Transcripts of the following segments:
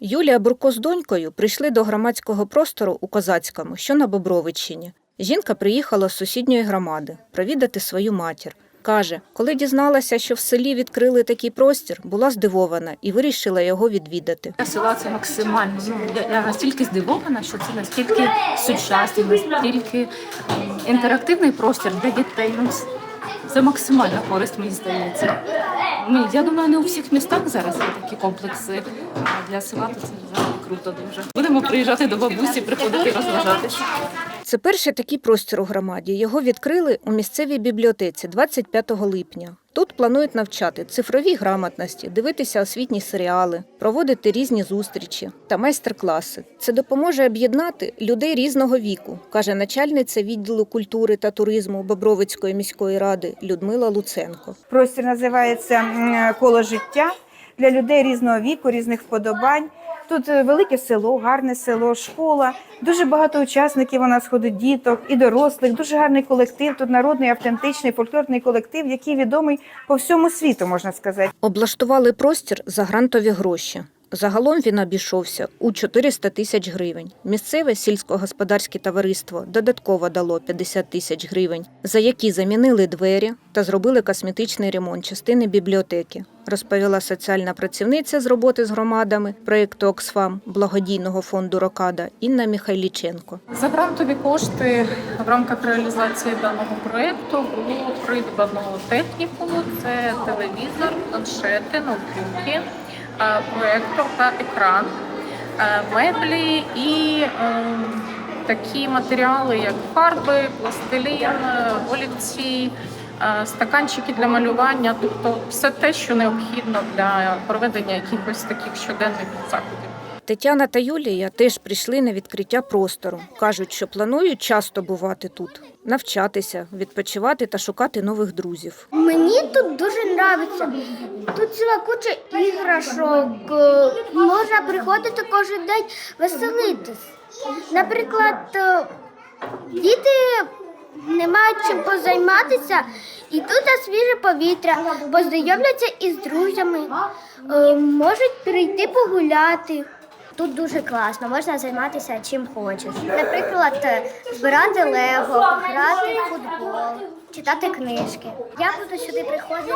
Юлія Бурко з донькою прийшли до громадського простору у Козацькому, що на Бобровичині. Жінка приїхала з сусідньої громади провідати свою матір. Каже, коли дізналася, що в селі відкрили такий простір, була здивована і вирішила його відвідати. Села це максимально. Ну, я, настільки здивована, що це настільки сучасний, настільки інтерактивний простір для дітей. Ну, це максимальна користь, мені здається. Ну, я думаю, не у всіх містах зараз є такі комплекси. А для села то це взагалі круто дуже. Будемо приїжджати до бабусі, приходити розважатися. Це перший такий простір у громаді. Його відкрили у місцевій бібліотеці 25 липня. Тут планують навчати цифровій грамотності, дивитися освітні серіали, проводити різні зустрічі та майстер-класи. Це допоможе об'єднати людей різного віку, каже начальниця відділу культури та туризму Бобровицької міської ради Людмила Луценко. Простір називається коло життя для людей різного віку, різних вподобань. Тут е, велике село, гарне село, школа. Дуже багато учасників у нас ходить діток і дорослих. Дуже гарний колектив. Тут народний автентичний фольклорний колектив, який відомий по всьому світу, можна сказати. Облаштували простір за грантові гроші. Загалом він обійшовся у 400 тисяч гривень. Місцеве сільськогосподарське товариство додатково дало 50 тисяч гривень, за які замінили двері та зробили косметичний ремонт частини бібліотеки, розповіла соціальна працівниця з роботи з громадами проєкту Оксфам благодійного фонду Рокада Інна Михайліченко. За грантові кошти в рамках реалізації даного проєкту було придбано техніку, це телевізор, планшети, ноутбуки, е, проєктор та екран, е, меблі і е, такі матеріали, як фарби, пластилін, олівці, стаканчики для малювання, тобто все те, що необхідно для проведення якихось таких щоденних заходів. Тетяна та Юлія теж прийшли на відкриття простору. Кажуть, що планують часто бувати тут, навчатися, відпочивати та шукати нових друзів. Мені тут дуже подобається. Тут ціла куча іграшок. Можна приходити кожен день веселитись. Наприклад, е, діти не мають чим позайматися, і тут свіже повітря, познайомляться із друзями, е, можуть прийти погуляти. Тут дуже класно, можна займатися чим хочеш. Наприклад, е, збирати лего, грати в футбол, читати книжки. Я буду сюди приходити,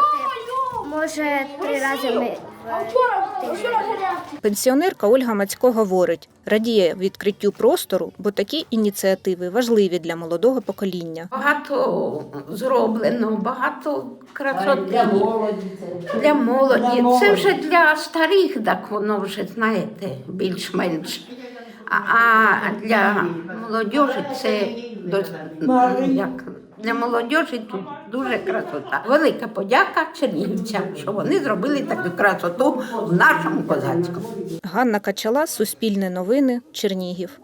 може, три рази ми- Пенсіонерка Ольга Мацько говорить, радіє відкриттю простору, бо такі ініціативи важливі для молодого покоління. Багато зроблено, багато красоти для молоді. Це вже для старих, так воно вже знаєте, більш-менш. А, а для молодіжі це як, для молодіжі тут дуже красота. Велика подяка чернігівцям, що вони зробили таку красоту в нашому козацькому. Ганна Качала, Суспільне новини, Чернігів.